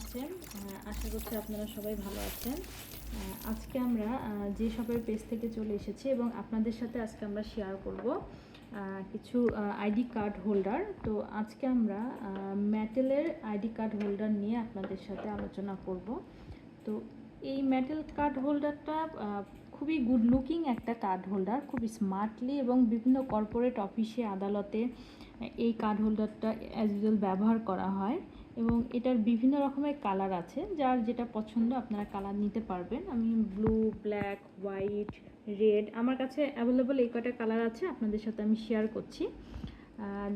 আছেন। আশা করছি আপনারা সবাই ভালো আছেন। আজকে আমরা যে শপের পেজ থেকে চলে এসেছি এবং আপনাদের সাথে আজকে আমরা শেয়ার করব কিছু আইডি কার্ড হোল্ডার তো আজকে আমরা ম্যাটেলের আইডি কার্ড হোল্ডার নিয়ে আপনাদের সাথে আলোচনা করব। তো এই মেটাল কার্ড হোল্ডারটা খুবই গুড লুকিং একটা কার্ড হোল্ডার খুব স্মার্টলি এবং বিভিন্ন কর্পোরেট অফিসে আদালতে এই কার্ড হোল্ডারটা অ্যাজ ইউজুয়াল ব্যবহার করা হয় এবং এটার বিভিন্ন রকমের কালার আছে, যার যেটা পছন্দ আপনারা কালার নিতে পারবেন। আমি ব্লু ব্ল্যাক হোয়াইট রেড আমার কাছে অ্যাভেলেবল এই কটা কালার আছে আপনাদের সাথে আমি শেয়ার করছি।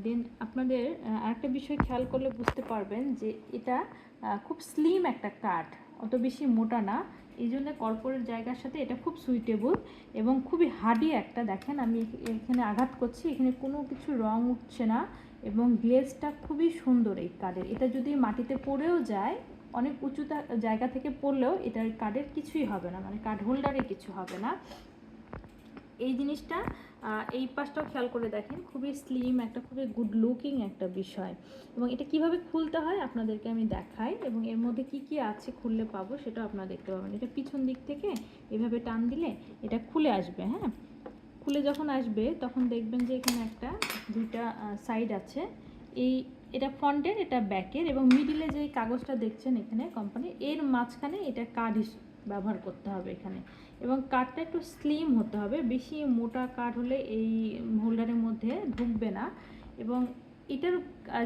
দেন আপনাদের আরেকটা বিষয় খেয়াল করলে বুঝতে পারবেন যে এটা খুব স্লিম একটা কাঠ অত বেশি মোটা না। এই জন্য কর্পোরেট জায়গার সাথে এটা খুব সুইটেবল এবং খুবই হার্ডি একটা। দেখেন, আমি এখানে আঘাত করছি, এখানে কোনো কিছু রং উঠছে না এবং গ্লেজটা খুবই সুন্দর এই কার্ডের এটা যদি মাটিতে পড়েও যায়, অনেক উঁচু জায়গা থেকে পড়লেও এটার কার্ডের কিছুই হবে না মানে কাঠ হোল্ডারে কিছু হবে না। এই জিনিসটা এই পাশটাও খেয়াল করে দেখেন, খুবই স্লিম একটা, খুবই গুড লুকিং একটা বিষয়। এবং এটা কীভাবে খুলতে হয় আপনাদেরকে আমি দেখাই, এবং এর মধ্যে কি কি আছে খুললে পাবো সেটাও আপনারা দেখতে পাবেন। এটা পিছন দিক থেকে এভাবে টান দিলে এটা খুলে আসবে হ্যাঁ? খুলে যখন আসবে, তখন দেখবেন যে এখানে একটা, দুইটা সাইড আছে। এই, এটা ফ্রন্টের এটা ব্যাকের এবং মিডিলে যে কাগজটা দেখছেন এখানে কোম্পানি এর মাঝখানে এটা কার্ড ব্যবহার করতে হবে এখানে। এবং কাঠটা একটু স্লিম হতে হবে, বেশি মোটা কাঠ হলে এই হোল্ডারের মধ্যে ঢুকবে না। এবং এটার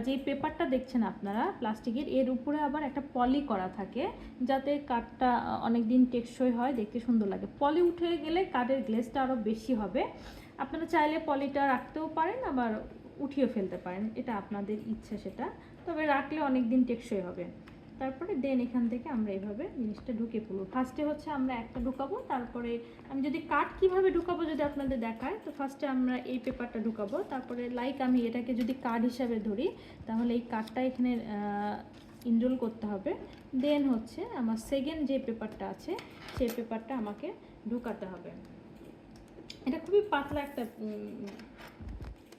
যে পেপারটা দেখছেন আপনারা, প্লাস্টিকের, এর উপরে আবার একটা পলি করা থাকে, যাতে কাঠটা অনেক দিন টেকসই হয়, দেখতে সুন্দর লাগে। পলি উঠে গেলে কাঠের গ্লেসটা আরও বেশি হবে। আপনারা চাইলে পলিটা রাখতেও পারেন, আবার উঠিয়ে ফেলতে পারেন, এটা আপনাদের ইচ্ছা সেটা। তবে রাখলে অনেক দিন টেকসই হবে। তারপরে দেন এখান থেকে আমরা এইভাবে জিনিসটা ঢুকে পড়ব ফার্স্টে হচ্ছে আমরা একটা ঢুকাবো, তারপরে আমি যদি কাঠ কীভাবে ঢুকাবো যদি আপনাদের দেখায়, তো ফার্স্টে আমরা এই পেপারটা ঢুকাবো, তারপরে লাইক আমি এটাকে যদি কার্ড হিসাবে ধরি, তাহলে এই কার্ডটা এখানে ইনরোল করতে হবে। দেন হচ্ছে আমার সেকেন্ড যে পেপারটা আছে, সেই পেপারটা আমাকে ঢুকাতে হবে। এটা খুবই পাতলা একটা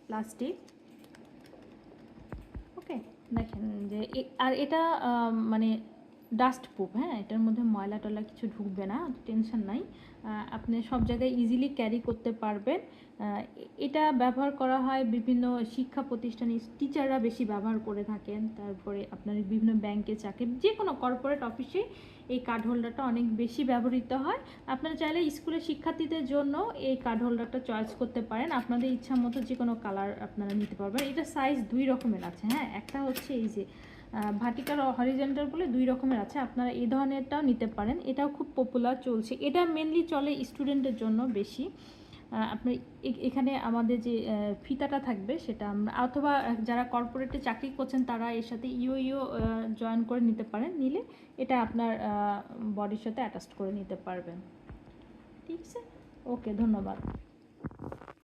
প্লাস্টিক যে আর এটা মানে ডাস্ট প্রুফ হ্যাঁ? এটার মধ্যে ময়লা টলা কিছু ঢুকবে না, টেনশন নাই। আপনি সব জায়গায় ইজিলি ক্যারি করতে পারবেন। এটা ব্যবহার করা হয় বিভিন্ন শিক্ষা প্রতিষ্ঠানে টিচাররা বেশি ব্যবহার করে থাকেন। তারপরে আপনার বিভিন্ন ব্যাংকে চাকরি যে কোনো কর্পোরেট অফিসে এই কার্ড হোল্ডারটা অনেক বেশি ব্যবহৃত হয়। আপনারা চাইলে স্কুলের শিক্ষার্থীদের জন্য এই কার্ড হোল্ডারটা চয়েস করতে পারেন। আপনাদের ইচ্ছা মতো যে কোনো কালার আপনারা নিতে পারবেন। এটা সাইজ দুই রকমের আছে হ্যাঁ? একটা হচ্ছে এই যে হরিজেন্টাল বলে দুই রকমের আছে। আপনারা এই ধরনেরটাও নিতে পারেন। এটাও খুব পপুলার চলছে। এটা মেনলি চলে স্টুডেন্টের জন্য বেশি। আপনি এখানে আমাদের যে ফিতাটা থাকবে সেটা আমরা, অথবা যারা কর্পোরেটে চাকরি করছেন তারা এর সাথে ইও ইও জয়েন করে নিতে পারেন। নিলে এটা আপনার বডির সাথে অ্যাটাচ করে নিতে পারবেন। ঠিক আছে? ওকে ধন্যবাদ।